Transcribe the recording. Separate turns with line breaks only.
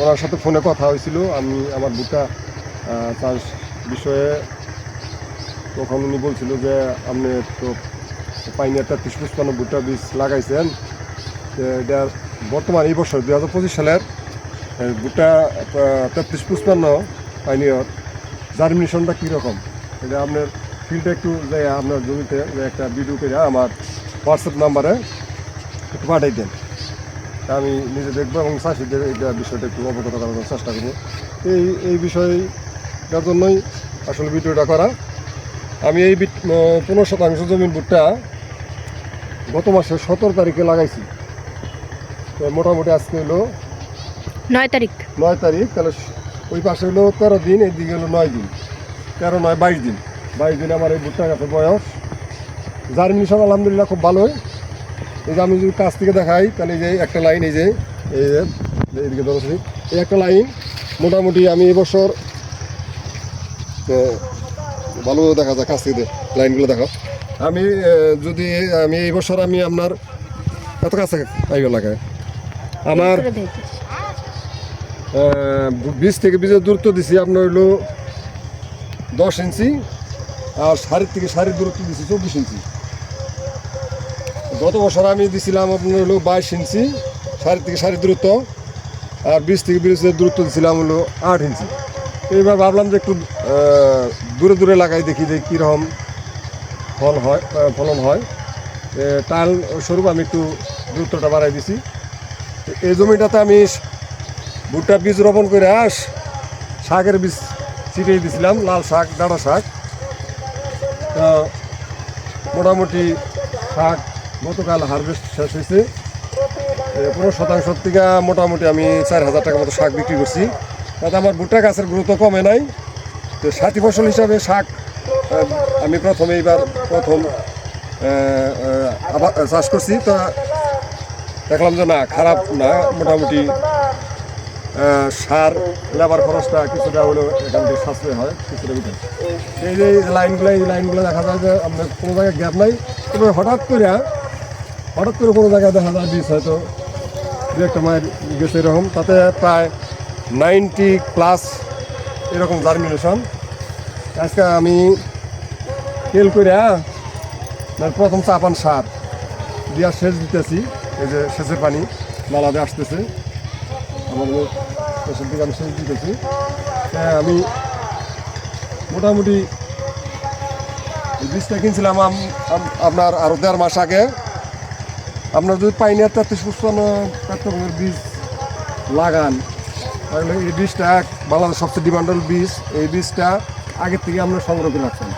ওনার সাথে ফোনে কথা হয়েছিল। আমি আমার আহ, চাষ বিষয়ে তখন উনি বলছিল যে আপনি তো পাইনি একটা তেত্রিশ পুষ্পান্ন ভুট্টা বীজ লাগাইছেন। এটা বর্তমান এই বছর দুই হাজার পঁচিশ সালের ভুট্টা তেত্রিশ পুষ্পান্ন পাইনিয়র জার্মিনেশনটা কীরকম? এটা আপনার ফিল্ডটা একটু যে আপনার জমিতে একটা ভিডিও করে আমার হোয়াটসঅ্যাপ নাম্বারে একটু পাঠাই দেন। আমি নিজে দেখব এবং চাষিদের এইটা বিষয়টা একটু অবগত করানোর চেষ্টা করব। এই এই বিষয়টার জন্যই আসলে ভিডিওটা করা। আমি এই পনেরো শতাংশ জমির ভুট্টা গত মাসের সতেরো তারিখে লাগাইছি। তো মোটামুটি আজকে হলো
নয় তারিখ।
নয় তারিখ তাহলে ওই পাশে হলো তেরো দিন এইদিকে হলো নয় দিন। তেরো নয় বাইশ দিন। বাইশ দিন আমার এই ভুট্টা গাছের বয়স। জার্মিনেশন আলহামদুলিল্লাহ খুব ভালোই। এই যে আমি যদি কাছ থেকে দেখাই তাহলে এই যে একটা লাইন এই যে এই যে এইদিকে ধরেছি এই একটা লাইন মোটামুটি আমি এবছর ভালো দেখা যায় কাছ থেকে লাইনগুলো দেখো। আমি যদি আমি এই বছর আমি আপনার এত কাছে পাইবে লাগায় আমার বীজ থেকে বীজের দূরত্ব দিছি আপনার হইল দশ ইঞ্চি আর শাড়ির থেকে শাড়ির দূরত্ব দিছি চব্বিশ ইঞ্চি। গত বছর আমি দিছিলাম আপনার হলো বাইশ ইঞ্চি শাড়ির থেকে শাড়ির দূরত্ব, আর বীজ থেকে বীজের দূরত্ব দিছিলাম হলো আট ইঞ্চি। এইবার ভাবলাম যে একটু দূরে দূরে লাগাই দেখি যে কীরকম ফল হয় ফলন হয়। টাল স্বরূপ আমি একটু দূরত্বটা বাড়াই দিছি। এই জমিটাতে আমি ভুট্টা বীজ রোপণ করে আস, শাকের বীজ ছিটিয়ে দিয়েছিলাম লাল শাক, ডাঁটা শাক। মোটামুটি শাক গতকাল হারভেস্ট শেষ হয়েছে। পনেরো শতাংশ থেকে মোটামুটি আমি চার হাজার টাকা মতো শাক বিক্রি করছি। তাতে আমার ভুট্টা গাছের গুরুত্ব কমে নাই। তো সাথী ফসল হিসাবে শাক আমি প্রথমে এইবার প্রথম আবার চাষ করছি। তা দেখলাম যে না, খারাপ না, মোটামুটি সার লেবার খরচটা কিছুটা হলেও এখান থেকে সাশ্রয় হয় কিছুটা ভিতরে। এই যে লাইনগুলো এই লাইনগুলো দেখা যায় যে আপনার কোনো জায়গায় গ্যাপ নাই। তবে হঠাৎ করে হঠাৎ করে কোনো জায়গায় দেখা যায় বীজ হয়তো দু একটা মায়ের গেছে এরকম। তাতে প্রায় নাইনটি প্লাস এরকম জার্মিনেশন আজকে আমি তেল করে মানে প্রথম চাপান সার দিয়া সেচ দিতেছি। এই যে সেচের পানি নালাতে আসতেছে। আমাদের সেচের দিকে আমি সেচ দিতেছি। হ্যাঁ আমি মোটামুটি বীজটা কিনছিলাম আপনার আরও দেড় মাস আগে। আপনার যদি পাইনি তাতে সুস্থ পেট্রোলের বীজ লাগান। তাহলে এই বীজটা বাংলাদেশ সবচেয়ে ডিমান্ডেবল বীজ। এই বীজটা আগে থেকে আমরা সংগ্রহ করে রাখছেন